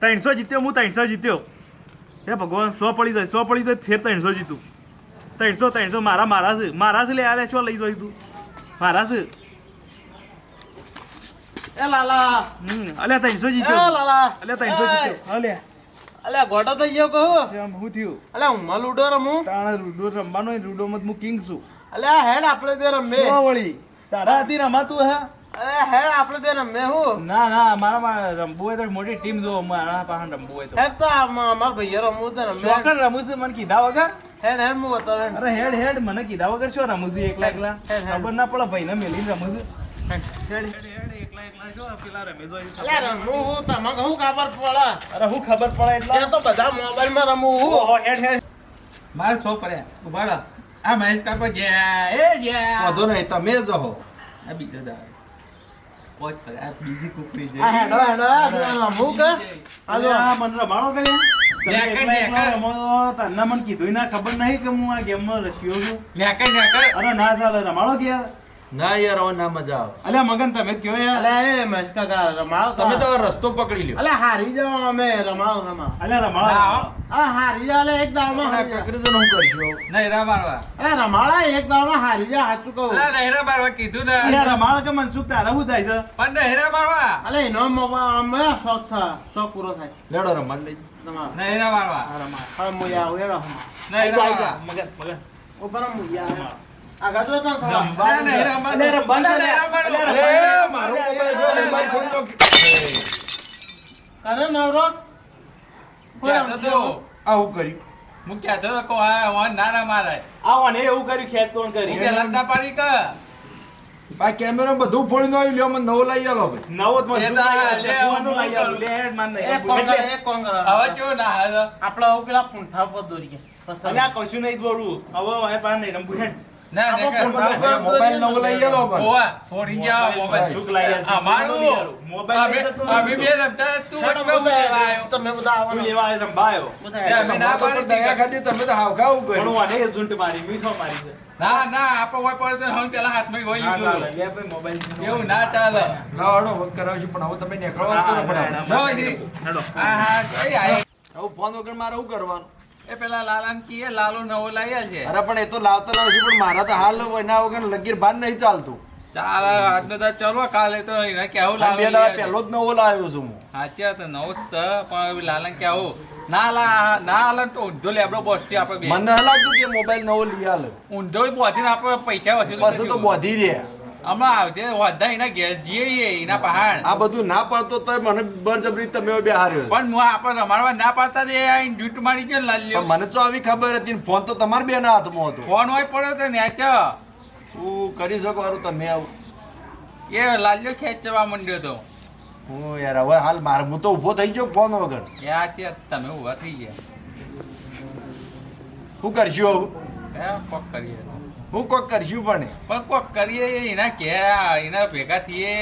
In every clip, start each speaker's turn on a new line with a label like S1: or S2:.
S1: ત્રણસો જીત્યો હું ત્રણસો જીત્યો. હે ભગવાન સો પડી જાય સો પડી જાય ફેર ત્રણસો જીતું. ત્રણસો ત્રણસો મારા મારા છે. મારા છે લે આ લે છો લઈ જોઈ તું? મારા છે.
S2: એ લાલા.
S1: હમ અલ્યા ત્રણસો જીત્યો.
S2: લાલા.
S1: અલ્યા ત્રણસો જીત્યો. અલ્યા
S2: અલ્યા ગોટો થઈ ગયો કહું.
S1: એમ હું થયું?
S2: અલ્યા હું માં લૂડો રમું?
S1: તાણે લૂડો રમવાનો લૂડો રૂડોમાં હું કિંગ છું.
S2: અલ્યા હેડ આપણે બે રમે
S1: વળી. તારા હતી રમાતું હે?
S2: હેડ આપણે બે રમે હું.
S1: ના ના મારા માં રમવું હોય તો મોટી ટીમ જો મારા પાસે રમવું હોય તો.
S2: હેડ તો મારા અમાર રમવું તો રમે
S1: રમું છું મને કીધા વગર?
S2: હેડ હેડ હું બતાવે
S1: અરે હેડ હેડ મને કીધા વગર શું રમું છું એકલા એકલા. ખબર ના પડે ભાઈને મેલીને રમું છું.
S2: હું હું
S1: હું.
S2: હું
S3: મારે છોકરા ઉભાડા આ મહેશ કાકા ગયા. એ ગયા.
S4: વાંધો નહીં તમે જ હો.
S3: આ બીજો દા પોચ પડ્યા આ બીજી કુકરી
S2: આ હેડો હેડો આ રમવું
S1: આ મને તને કીધું ના ખબર નહીં કે હું આ ગેમમાં રસ્યો છું. અરે ના ચાલે રમાડો ગયા
S4: ના યાર હવે ના મજા આવે.
S1: અલ્યા મગન તમે જ કયો યાર.
S2: અલ્યા એ મહેશ કાકા રમાડો
S4: તમે તો રસ્તો પકડી લ્યો.
S2: અલ્યા હારી જાવ અમે રમાડો રમા
S1: અલ્યા રમાડો.
S2: આ હારી જાવ અલ્યા એક દાવમાં હારી જાવ.
S4: કકરી તો હું કરજો?
S3: નહીં મારવા
S2: અલ્યા રમાડા એક દાવમાં હારી જાવ હાચું કહું.
S3: અલ્યા નહીં મારવા કીધું ને.
S1: અલ્યા રમાડો કે મનસુખ તારે હું થાય છે?
S3: પણ નહીં રા મારવા
S2: અલ્યા એનો મોબા અમે શોખ થાય શોખ પૂરો થાય.
S4: લેડો રમત લઈ.
S2: નૈરા
S3: નહીં રા મારવા
S2: હવે મુયા આવું હેડો
S3: નહીં રા મારવા
S1: મગન મગન.
S2: ઉપર મુયા
S4: આવું કર્યું.
S3: હું કહેતો આ મારાય
S1: એવું કર્યું ખેત કોણ કરી.
S3: પેલા જ પાડી કે?
S4: આ કેમેરા બધું ફોડી નો લ્યો મને નવો લઈ આલો ભાઈ.
S1: નવો
S3: તો
S1: લઈ આવ્યો છે.
S3: લે,
S1: લઈ હેડ નહીં.
S3: હવે કેવું ના હાલે?
S2: પેલા પૂંઠા પર દોરીએ. પછી
S1: અલ્યા કશું નહીં દોડવું હવે હવે પાર નહીં રમવું હેડ.
S3: ના
S4: મોબાઈલ નવો લઈ આલો પણ.
S3: ઓવા, છોડી ગયા મોબાઈલ.
S1: મનસુખ લઈ આવ્યો
S3: અમારું
S1: મોબાઈલ
S3: અમે
S1: લઈ જતો
S3: અમે બે રમતા તું વચમાં આવ્યો.
S2: તમે બધા આવો
S1: લેવા આવ્યો, રમવા
S3: અમે ના પાડી
S4: દયા ખાધી તમે તો હાવ ખાવું
S1: પણ
S4: કર્યું.
S1: હું આને એ ઝૂંટ મારી મીઠો મારી છે.
S3: ના ના આપણે હોય પડે તો હવે પેલા હાથમાં હોય લીધું.
S1: લે ભાઈ મોબાઈલ
S3: એવું ના ચાલે.
S4: લાવડો વખત કરાવશું પણ હવે તમે.
S1: હેડો.
S3: હા હા કઈ આય?
S4: હવે ફોન વગર મારે શું કરવાનું?
S3: એ પેલા લાલાને કીએ લાલો નવો લાવ્યા છે.
S4: અરે પણ એ તો લાવતા લાવશે પણ મારા તો હાલ એના વગર લગીર બાદ નહીં ચાલતું.
S3: ચાલ આજનો તો ચલો કાલે તો એને કેવું
S4: આ બે દાડા પહેલો જ નવો લાવ્યો છું હું.
S3: સાચી વાત નવો જ પણ લાલન કેવું ના લા ના હાલે તો ઊંધો લેબડો બોસતી આપણે
S4: મને લાગતું કે મોબાઈલ નવો લઈ આલે.
S3: ઊંધો બોધીને આપણે પૈસા વસૂલ
S4: પછી તો બોધી રહ્યા.
S3: હમણાં આવજે હોદ્દા એના ઘેર જઈએ એના પહાડ.
S4: આ બધું ના પડતો તો મને બળજબરી તમે બે હાર્યો
S3: પણ હું આપણે રમાડવા ના પાડતા તે આ ડ્યુટ મારી ગયો લાલ્યો
S4: મને તો આવી ખબર હતી ફોન તો તમારે બે ના હાથમાં હતો.
S3: ફોન હોય પડ્યો તો ને
S4: હું કરી શકો હારું તમે આવું.
S3: એ લાલ્યો ખેંચવા માંડ્યો તો.
S4: હું યાર હવે હાલ મારે હું તો ઊભો થઈ ગયો ફોન વગર.
S3: ક્યાં આ ત્યાં તમે ઊભા થઈ ગયા.
S4: શું કરશું હવે
S3: હે કોક કરીએ.
S4: હું કોક કરશું પણ.
S3: પણ કોક કરીએ એના કે એના ભેગા થઈએ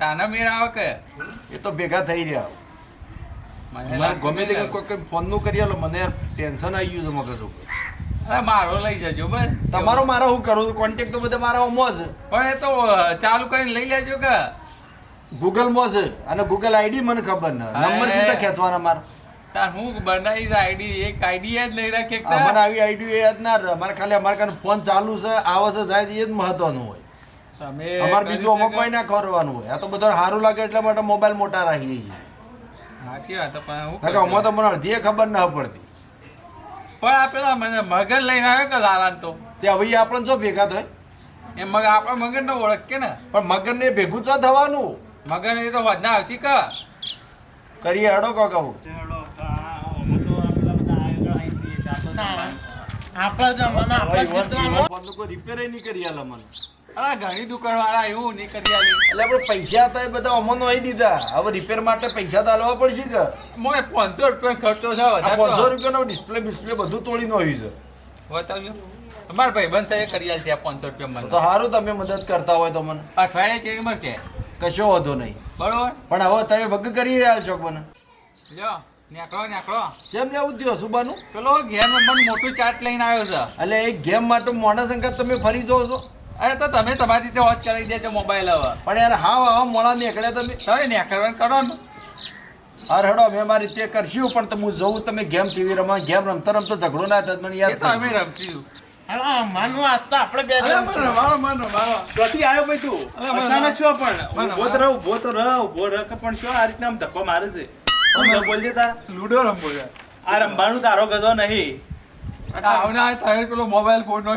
S3: તાના મેળ આવે કે
S4: એ તો ભેગા થઈ રહ્યા.
S3: મને
S4: ગમે તે
S3: નહીં
S4: કોઈ કોઈ ફોનનું કરી આલો મને ટેન્શન આવી ગયું છે મગજ ઉપર
S3: અરે મારો લઈ જજો બસ.
S4: તમારો મારો હું કરું કોન્ટેક્ટ તો બધા મારા મોજ
S3: પણ એ તો ચાલુ કરીને લઈ લેજો કે.
S4: ગૂગલ મોજ અને ગૂગલ આઈડી મને ખબર ન નંબર. સીધા ખેંચવાના મારા.
S3: તાર હું બનાવી આઈડી એક આઈડી જ લઈ રાખે
S4: અમારે આવી આઈડી યાદ ના રહે. અમારે ખાલી અમારે કારણે ફોન ચાલુ છે આવે છે જાય એ જ મહત્વનું હોય.
S3: તમે
S4: અમારે બીજું અમુક કોઈ ના ખોરવાનું હોય. આ તો બધા સારું લાગે એટલા માટે મોબાઈલ મોટા રાખીએ છીએ.
S3: સાચી વાત પણ હું
S4: અમારે તો મને અડધી ખબર ના પડતી.
S3: પણ આ પેલા મને મગન લઈને આવ્યો કે લાલાન તો?
S4: તે હવે આપણને જો ભેગા થાય?
S3: એ મગ આપણા મગન ને ઓળખ કે ને.
S4: પણ મગનને ભેગું ચો થવાનું.
S3: મગન એ તો વધના આવશે કે?
S4: કરીએ હડો કો કહું
S1: હેડો. આ, અમે તો આ પેલા બધા આગળ આવીને જઈએ, ચાલતો
S2: ના.
S1: જમવા.
S2: આપણા જમાના આપણે જીતવાનું
S4: ફોનનું કોઈ રિપેર નહીં કરી આલે મને.
S3: અરે ઘણી દુકાન વાળા એવું નહીં કરી આલી.
S4: એટલે આપણે પૈસા હતા એ બધા અમનો આવી દીધા. હવે રિપેર માટે પૈસા તો આલવા પડશે કે?
S3: મોય પાંચસો રૂપિયા ખર્ચો છે વધારે
S4: પાંચસો
S3: તો.
S4: રૂપિયાનો ડિસ્પ્લે ડિસ્પ્લે બધું તોડીને આવ્યું છે.
S3: બતાવજો તમારા ભાઈ બંધ સાહેબ કરી આલશે આ પાંચસો રૂપિયા
S4: તો
S3: મને
S4: સારું તમે મદદ કરતા હોય તો મને.
S3: અઠવાડિયે ચેડી મળશે.
S4: કશો વાંધો નહીં.
S3: બરોબર?
S4: પણ હવે તમે વગ કરી રહ્યા છો મને?
S3: લ્યો. નેકળો નેકળો.
S4: જેમ લેવું થયો સુબાનું?
S3: પેલો ગેમ મને મોટું ચાટ લઈને આવ્યો છે.
S4: એટલે એક ગેમ માટે મોડા અંગત તમે ફરી જાઓ છો?
S3: અરે તો તમે તમારી રીતે વોચ કરી દેજો મોબાઈલ હવે.
S4: પણ યાર હા હા મોડા નીકળ્યા તમે.
S3: તમે નેકળવાનું કરો ને.
S4: અરે હેડો અમે મારી રીતે કરશું પણ તમે જોઉં તમે ગેમ ટીવી રમવા ગેમ રમતા રમતા ઝઘડો ના થાય મને
S3: એ તો અમે રમશું.
S2: હા માનું આજ તો આપણે બે
S3: અરે
S2: જણ
S3: મારો માનો મારો
S1: ક્યાંથી આવ્યો ભાઈ તું? અચાનક છો પણ. ઊભો તો રહો ઊભો તો રહો ઊભો રહ. પણ શું આ રીતના આમ ધક્કો મારે છે? સમજો બોલજે તાર.
S3: લૂડો રમવો છે.
S1: આ રમવાનું તારો ગધો નહીં.
S3: આવના થાય પેલો મોબાઈલ ફોન નો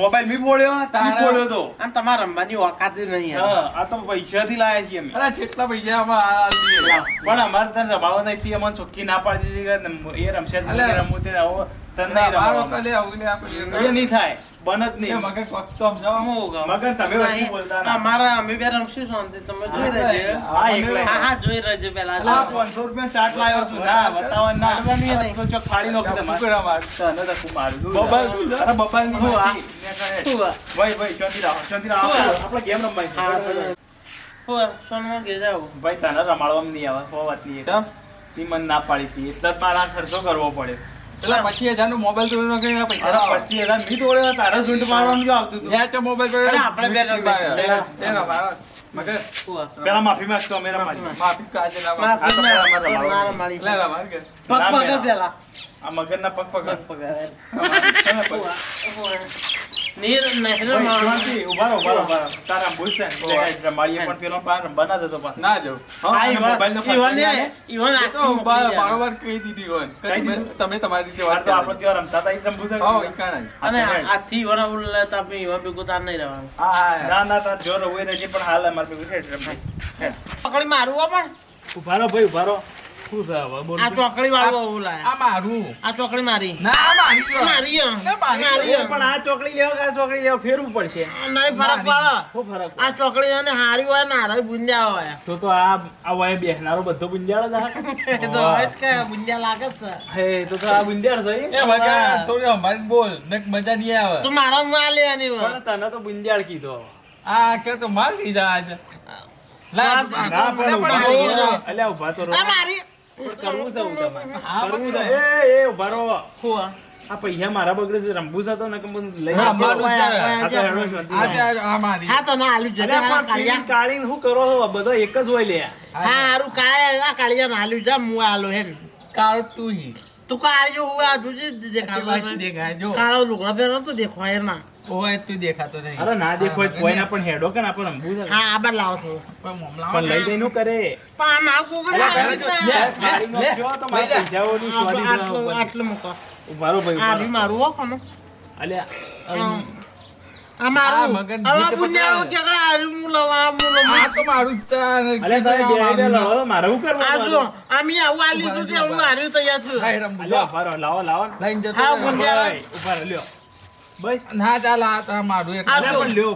S1: મોબાઈલ મી બોલ્યો
S3: તારે
S1: બોલ્યો તો.
S2: આમ તમારે રમવાની ઓકાત નહીં
S1: હા આ તો પૈસાથી લાયા છીએ અમે.
S3: અરે જેટલા પૈસા આમાં આ
S1: પણ અમારે તને રમાવા નહીં અમને ચોખ્ખી ના પાડી દીધી કે એ રમશે રમવું તે આવો તને નહીં એ નહીં થાય. બન જ નહીં
S3: મગજ તો સમજાવવામાં
S1: મગન તમે વચ્ચે બોલતા ના.
S2: અમારા અમે બે રમશું શાંતિ તમે જોઈ રહેજો
S1: હા, એકલા.
S2: હા હા જોઈ રહેજો પેલા
S1: અલા, 500 રૂપિયા ચાટ લાવ્યો છું ના બતાવવા ના
S2: મારવાનું નહીં.
S1: તો ચોક ફાડી નાખી તમારે.
S3: કુકડા માર.
S1: તને તો મારું.
S3: બબાલ.
S1: અરે બબાલની
S2: હું આ?
S1: નથી. મેં કહે.
S2: શું આ?
S1: ભાઈ ભાઈ શાંતિ રાખો શાંતિ રાખો આપણે ગેમ રમવાની
S2: હા, તો- સોનમાં ઘેર
S1: ભાઈ તને રમાડવામાં નહીં આવે સો વાત નહીં? તી મને ના પાડી હતી એટલે જ મારે ખર્ચો કરવો પડે
S3: પચીસ હજારનું મોબાઈલ તોડી નાખ્યો, પૈસા
S1: પચીસ હજાર તોડ્યો તારે ઝૂંટ મારવાનું જો આવતું હતું
S3: ત્યાં મોબાઈલ.
S2: અરે આપણે બે.
S3: મગર?
S1: પેલા માફી માંગતો અમે
S3: માફી કાજે
S1: મારા
S3: લે,
S2: પગ પકડ પેલા.
S1: આ મગરના પગ પકડ.
S2: પગ પકડ. નીર નહીં
S1: ભાઈ, ઊભા ઊભા તારા એટલે પણ પેલો પાર ના. હા,
S2: ઈવન- ઈવન આખી
S3: કહી દીધી હોય. તમે- તમારી રીતે વાત
S1: આપણે ત્યાં રમતા હતા, એ જ
S3: હા, ઈ
S2: અને આથી ઈવન આવું લેતા આપણે ઈવન તાર નહીં રહેવાનું.
S3: હા, હા,
S1: ના ના તાર જો રવું રહેજે, પણ હાલ અમારે રમાય. હેઠ.
S2: ચોકડી મારું પણ
S1: ઊભા રહો ભાઈ ઊભા રહો શું છે હવે બોલ
S2: આ ચોકડી વાળું આવું લાયા.
S3: આ મારું.
S2: આ ચોકડી મારી
S3: ના, આ મારી છે.
S2: મારી
S3: છે મારી
S1: પણ આ ચોકડી લેવો કે આ ચોકડી લેવો ફેરવું પડશે
S2: નહીં ફરક પડે
S1: શું ફરક
S2: આ ચોકડી અને હારી હોય ને હારી બુંદિયા હોય
S1: તો તો આ આ હોય બેહનારો બધો ગુંજાળ જ હા
S2: એ તો હોય જ કે બુંદિયા લાગે જ છે
S1: હે તો તો આ ગુંજાળ છે
S3: એ મજા થોડી અમારી બોલ નક મજા નહીં આવે
S2: તું મારા માં લેવાની હોય
S1: પણ તને તો ગુંજાળ કીધો
S3: આ કે તો માર લીધા આજે લા,
S2: ના,
S1: ના પણ. અલ્યા ઊભા તો
S2: આ મારી
S1: કરવું છે તમારે. કરવું
S3: પણ
S1: છે. એ એ ઊભા રહો.
S2: હું
S1: આ પૈસા મારા બગડે છે રમવું તો નકમ લઈ
S3: હા,
S1: તો
S2: હા ના
S1: કાળીને કરો છો? બધો એક જ હોય લે.
S2: હા હારું કાય આ કાળિયા ના આલ્યું જા હું આલો હે.
S3: કાળ તું હી.
S2: તું કાળજો હું આ જોજે દેખાતો.
S3: દેખાય
S2: કાળો લુગડા પહેરો તો દેખાય ના.
S3: ઓય તું દેખાતો નહીં.
S1: અરે ના દેખો કોઈના પણ હેડો કે ના પણ અંબુ
S2: હા આ બાર લાવો તો
S3: પણ
S1: લઈ જઈ નું કરે?
S2: પણ આ મારું
S1: પહેલા
S2: છે.
S1: જો-
S3: લે,
S1: જો તો મારા સ્વાદી છે
S2: આટલું. આટલું મૂકો.
S1: ઊભા ભાઈ.
S2: મારું હો કોનો?
S1: અલ્યા
S2: આ આ મારું
S3: આ મગન
S2: હવે
S3: જીત
S2: કે આ હું આ હું લઉં.
S3: આ તો મારું જ.
S1: તારે બે મારે કરવાનું
S2: મી આવું આ લીધું તે હું હાર્યું તૈયાર છું.
S1: લાવો લાવો.
S3: લઈને જતો
S2: હા,
S3: રહો
S1: લ્યો. બસ
S3: ના ચાલ આ તો મારું એટલે.
S1: પણ લ્યો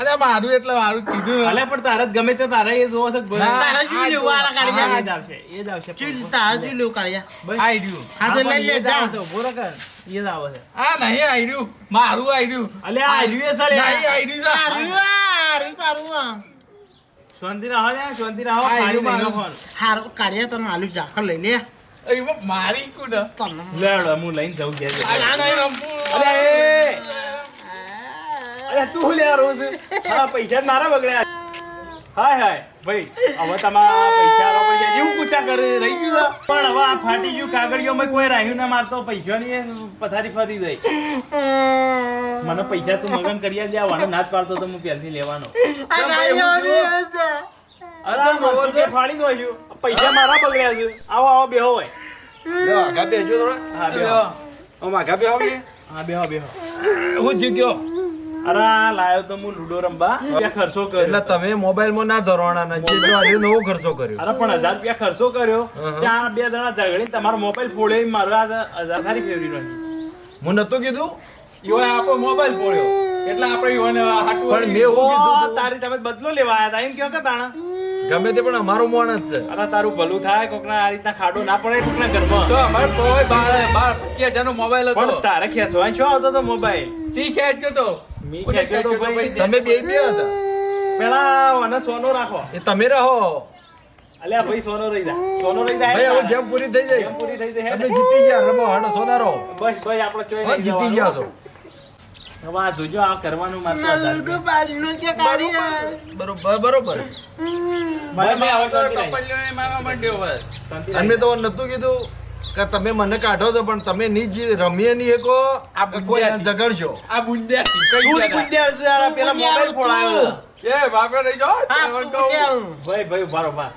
S3: અરે મારું એટલે મારું કીધું ને.
S1: પણ તારે જ ગમે તે તારે એ જોવો છે.
S3: ના,
S2: તારે લેવું આ
S1: એ જ આવશે એ જ આવશે
S2: ચીલ તારે શું લેવું કાઢ્યા
S3: આઈ રહ્યું.
S2: હા તો લઈ લે
S1: જા આવે છે, ઊભો એ જ આવે છે
S3: આ નહીં આઈ રહ્યું. મારું આઈ રહ્યું.
S1: અલ્યા આ રહ્યું એ છે લ્યા.
S3: નહીં આઈ રહ્યું
S2: હારું તારું આ.
S1: શાંતિ રહો લ્યા, શાંતિ રહો.
S2: હારું કાઢ્યા તને આલુ ઝાકળ લઈ લે
S3: મારી કુડ.
S2: તને
S1: હું લઈને જાઉં ઘેર અરે તું શું રોજ. હા પૈસા મારા બગડ્યા. હાય હાય. ભાઈ હવે તમારા પૈસા આલો પૈસા જેવું પૂછા કરે રહી ગયું પણ હવે આ ફાટી ગયું કાગળિયોમાં કોઈ રાહ્યું ના મારતો પૈસાની એ પથારી ફરી ગઈ મને પૈસા તું મગન કરી આલજે, આ વાળો પાડતો તો હું પહેલથી લેવાનો.
S2: આ ગાયો છે.
S1: અરે ફાડી દો છું. પૈસા મારા બગડ્યા છે. આવો આવો બેહો હોય
S4: આગા બેસજો થોડા.
S1: હા બેહો.
S4: આમ આગા બેહો કે?
S1: હા બેહો બેહો.
S4: હું જીત્યો.
S1: અરે લાયો તો હું લૂડો રમવા. રૂપિયા ખર્ચો
S4: એટલે તમે મોબાઈલમાં ના ધરવાના ના જે જો આજે નવો ખર્ચો કર્યો.
S1: અરે પણ હજાર રૂપિયા ખર્ચો કર્યો. ત્યાં બે જણા ઝઘડી તમારો મોબાઈલ ફોડે મારો આ હજાર થારી ફેવરી રહી.
S4: હું નતું કીધું?
S3: યો આપો મોબાઈલ ફોડ્યો. એટલે આપણે યોને હાટું
S4: પણ મેં એવું કીધું
S1: તારી તમે બદલો લેવા આયા હતા એમ કયો કે તાણા?
S4: ગમે તે પણ અમારો મોણ જ છે.
S1: અરે તારું ભલું થાય કોકના આ રીતના ખાડો ના પડે કોકના ઘરમાં.
S3: તો અમારે તોય બાર બાર પચીસ હજારનો મોબાઈલ હતો.
S1: પણ તારે ખેંચવા શું આવતો તો મોબાઈલ?
S3: તી ખેંચ્યો તો.
S1: મી ખેંચ્યો તો ભાઈ.
S4: તમે બે બે હતા.
S1: પેલા અને સોનો રાખો.
S4: એ તમે રહો
S1: અલ્યા ભાઈ સોનો રહી જા સોનો રહી જાય
S4: ભાઈ હવે ગેમ પૂરી થઈ જાય.
S1: ગેમ પૂરી થઈ જાય.
S4: તમે જીતી ગયા રમો હાડો સોનારો
S1: બસ ભાઈ આપણે ચોઈ
S4: જીતી ગયા છો.
S1: હવે આ જોજો આ કરવાનું મારે
S2: ના લૂડો બારીનું કે
S4: બરોબર બરોબર
S1: મને મેં હવે
S3: માંડ્યો
S4: અને તો નતું કીધું કે તમે મને કાઢો છો પણ તમે ની જે રમીએ નહીં એકો
S3: આ
S4: કે કોઈને
S3: આ બુંદિયા
S1: તું છે, આ પેલા મોબાઈલ ફોડાયો.
S3: એ બાપરે રહી જાઓ.
S1: ભાઈ ભાઈ
S3: ભાઈ.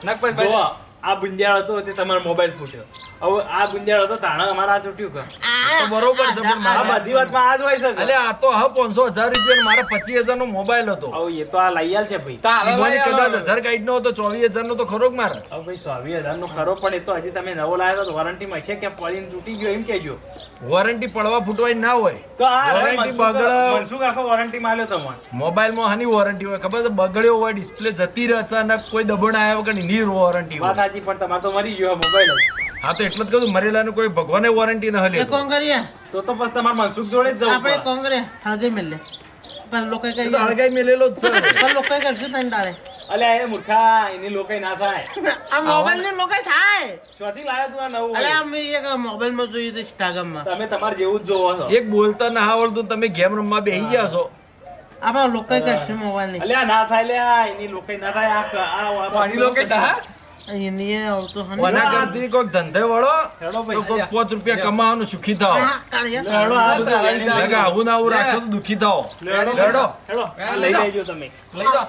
S1: આ બુંદિયાળ હતો તે તમારો મોબાઈલ ફૂટ્યો. હવે આ બુંદિયાળ હતો તાણા અમારા ચૂટ્યું ચોટ્યું કે
S4: તો બરોબર છે, પણ
S1: આ
S4: મારે-
S1: બધી વાતમાં આ જ હોય છે
S4: અલે આ તો હા પાંચસો હજાર રૂપિયા મારા પચીસ હજાર નો મોબાઈલ હતો.
S1: હવે એ તો આ લઈ આલ છે ભાઈ.
S3: તારે
S4: કદાચ હજાર ગાઈડ નો હતો ચોવીસ હજાર નો તો ખરો જ મારે?
S1: હવે ભાઈ ચોવીસ હજાર નો ખરો પણ એ તો હજી તમે નવો લાવ્યો તો વોરંટીમાં છે કે પડીને તૂટી ગયો એમ કેજો
S4: વોરંટી પડવા ફૂટવાય ના હોય.
S1: તો આ
S4: વોરંટી બગડે.
S1: મનસુખ આખો વોરંટી માલ્યો તમને
S4: મોબાઈલમાં હાની વોરંટી હોય. ખબર છે બગડ્યો હોય ડિસ્પ્લે જતી રહે અચાનક કોઈ દબણ આવ્યા વગરની વોરંટી
S1: વાત સાચી પણ તમારે તો મરી ગયો મોબાઈલ
S4: હા તો એટલે જ કહું મરેલાનું કોઈ ભગવાને વોરંટી ન હલે
S2: કોણ કરીએ
S1: તો તો પછી તમાર મનસુખ જોડે જ જવું
S2: આપણે. કોણ કરીએ હળગાઈ મેલે. પણ લોકો
S4: કઈ તો હળગાઈ મેલેલો જ છે.
S2: પણ લોકો કરશે તને તારે.
S1: અલ્યા એ મૂર્ખા એની લોકાઈ ના થાય.
S2: આ મોબાઈલની લોકો થાય.
S1: ચોથી લાવ્યો તું આ નવું?
S2: અલે અમે એક મોબાઈલમાં જોયું છે Instagram માં
S1: તમે તમારે જેવું જ જોવો છો.
S4: એક બોલતા ના આવડતું તમે ગેમ રમવા બેસી ગયા છો.
S2: આપણા લોકો કરશે મોબાઈલની
S1: અલ્યા ના થાય લ્યા એની લોકાઈ ના થાય આ આ આ-
S3: પાણી લો
S4: આવું ના આવું રાખશો તો દુખી થાઓ.
S1: હેડો.
S4: હેડો.
S1: હેડો. આ લઈ લેજો તમે.
S3: લઈ જાઓ.